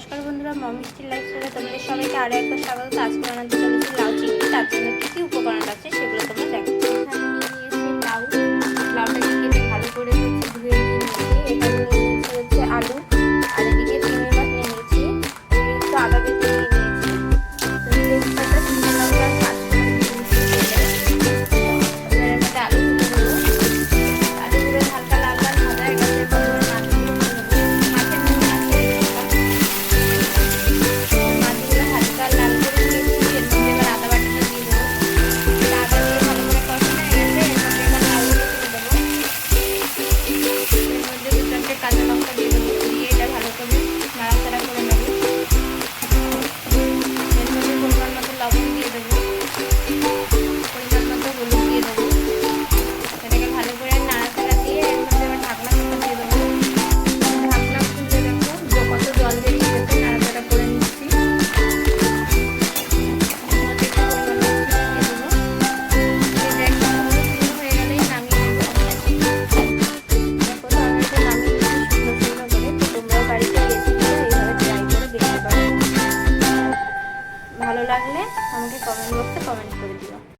নমস্কার বন্ধুরা মমিষ্টির লাইফস্টাইলে তোমাদের সবাইকে আরও একবার স্বাগত। আজকে বানাতে চলেছি লাউ চিংড়ি, তার জন্য কিছু ভালো লাগলে আমাকে কমেন্ট বক্সে কমেন্ট করে দিও।